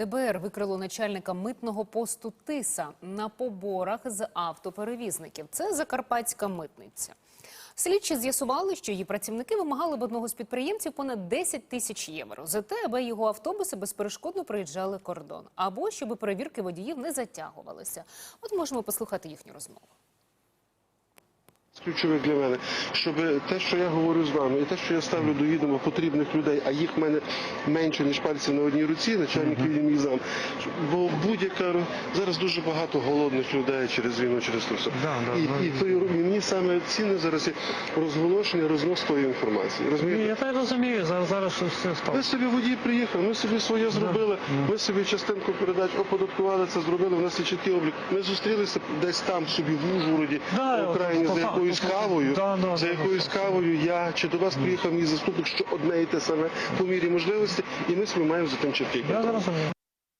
ДБР викрило начальника митного посту Тиса на поборах з автоперевізників. Це закарпатська митниця. Слідчі з'ясували, що її працівники вимагали в одного з підприємців понад 10 тисяч євро за те, аби його автобуси безперешкодно проїжджали кордон, або щоб перевірки водіїв не затягувалися. От можемо послухати їхню розмову. Ключове для мене, щоб те, що я говорю з вами, і те, що я ставлю до відома потрібних людей, а їх в мене менше ніж пальців на одній руці, начальників і мій зам. Бо будь-яка зараз дуже багато голодних людей через війну, через то все. Да, да, і, да. і, той, мені саме цінне зараз є розголошення, рознос тої інформації. Розумієте? я так розумію, зараз, все Ми собі водій приїхав, ми собі своє зробили, ми собі частинку передач оподаткували це, зробили. У нас є чіткий облік. Ми зустрілися десь там собі в Ужгороді, Да, в Україні за от, якоюсь кавою. да, да, за якоюсь да. кавою я чи до вас приїхав мій заступник, що одне і те саме по мірі можливості, і ми собі маємо за тим чіткий контроль.